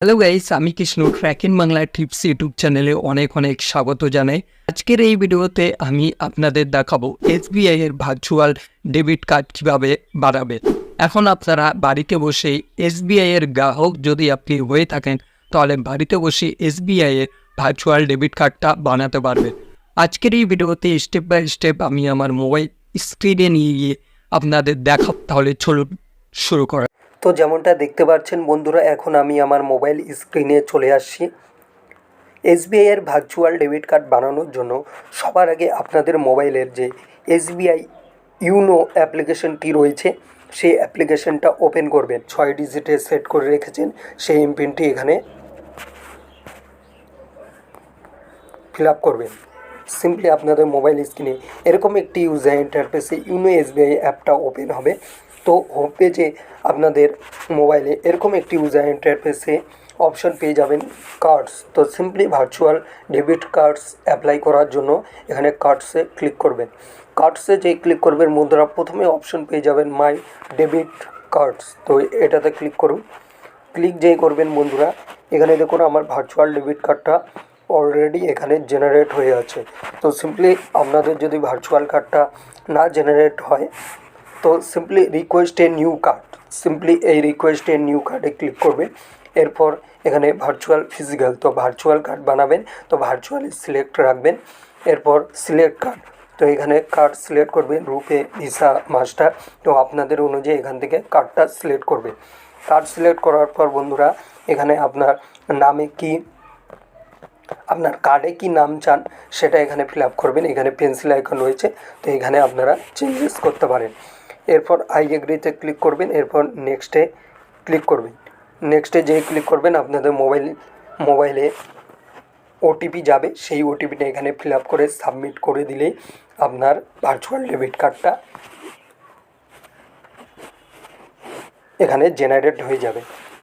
Hello guys আমি Krishna tracking Bangla tips YouTube চ্যানেলে অনেক অনেক স্বাগত জানাই। আজকের এই ভিডিওতে আমি আপনাদের দেখাবো এসবিআই এর ভার্চুয়াল ডেবিট কার্ড কীভাবে বাড়াবেন এখন আপনারা বাড়িতে বসে এসবিআই এর গ্রাহক যদি আপনি হয়ে থাকেন, তাহলে বাড়িতে বসে এসবিআই এর ভার্চুয়াল ডেবিট কার্ডটা বানাতে পারবেন। আজকের এই ভিডিওতে স্টেপ বাই স্টেপ আমি আমার মোবাইল স্ক্রিনে নিয়ে গিয়ে আপনাদের দেখাব তাহলে চলুন শুরু করা তো যেমনটা দেখতে পাচ্ছেন বন্ধুরা, এখন আমি আমার মোবাইল স্ক্রিনে চলে আসছি। এসবিআই এর ভার্চুয়াল ডেবিট কার্ড বানানোর জন্য সবার আগে আপনাদের মোবাইলের যে এসবিআই ইউনো অ্যাপ্লিকেশনটি রয়েছে, সেই অ্যাপ্লিকেশনটা ওপেন করবেন। ছয় ডিজিটে সেট করে রেখেছেন, সেই এমপিনটি এখানে ফিল আপ করবেন। সিম্পলি আপনাদের মোবাইল স্ক্রিনে এরকম একটি ইউজার ইন্টারফেসে ইউনো এসবিআই অ্যাপটা ওপেন হবে। তো হোম পেজে আপনাদের মোবাইলে এরকম একটি ইউজার ইন্টারফেসে অপশন পেয়ে যাবেন কার্ডস তো simply virtual debit cards apply করার জন্য এখানে কার্ডসে ক্লিক করবেন। কার্ডসে যেই ক্লিক করবেন, বন্ধুরা, প্রথমে অপশন পেয়ে যাবেন মাই ডেবিট কার্ডস তো এটাতে ক্লিক করুন। ক্লিক যেই করবেন, বন্ধুরা, এখানে দেখুন আমার ভার্চুয়াল ডেবিট কার্ডটা অলরেডি এখানে জেনারেট হয়ে আছে। তো সিম্পলি আপনাদের যদি ভার্চুয়াল কার্ডটা না জেনারেট হয় তো simply request a new card simply এই রিকোয়েস্ট এ নিউ কার্ডে ক্লিক করবেন। এরপর এখানে ভার্চুয়াল ফিজিক্যাল তো ভার্চুয়াল কার্ড বানাবেন, তো ভার্চুয়ালি সিলেক্ট রাখবেন। এরপর সিলেক্ট কার্ড তো এখানে কার্ড সিলেক্ট করবেন, রুপে ভিসা মাস্টার তো আপনাদের অনুযায়ী এখান থেকে কার্ডটা সিলেক্ট করবে কার্ড সিলেক্ট করার পর বন্ধুরা, এখানে আপনার নামে কি, আপনার কার্ডে কি নাম চান, সেটা এখানে ফিল আপ করবেন। এখানে পেন্সিল আইকন রয়েছে, তো এখানে আপনারা চেঞ্জেস করতে পারেন। এরপর আই এগ্রিতে ক্লিক করবেন, এরপর নেক্সটে ক্লিক করবেন। নেক্সটে যেই ক্লিক করবেন, আপনাদের মোবাইল মোবাইলে ওটিপি যাবে। সেই ওটিপিটা এখানে ফিল আপ করে সাবমিট করে দিলেই আপনার ভার্চুয়াল ডেবিট কার্ডটা এখানে জেনারেট হয়ে যাবে।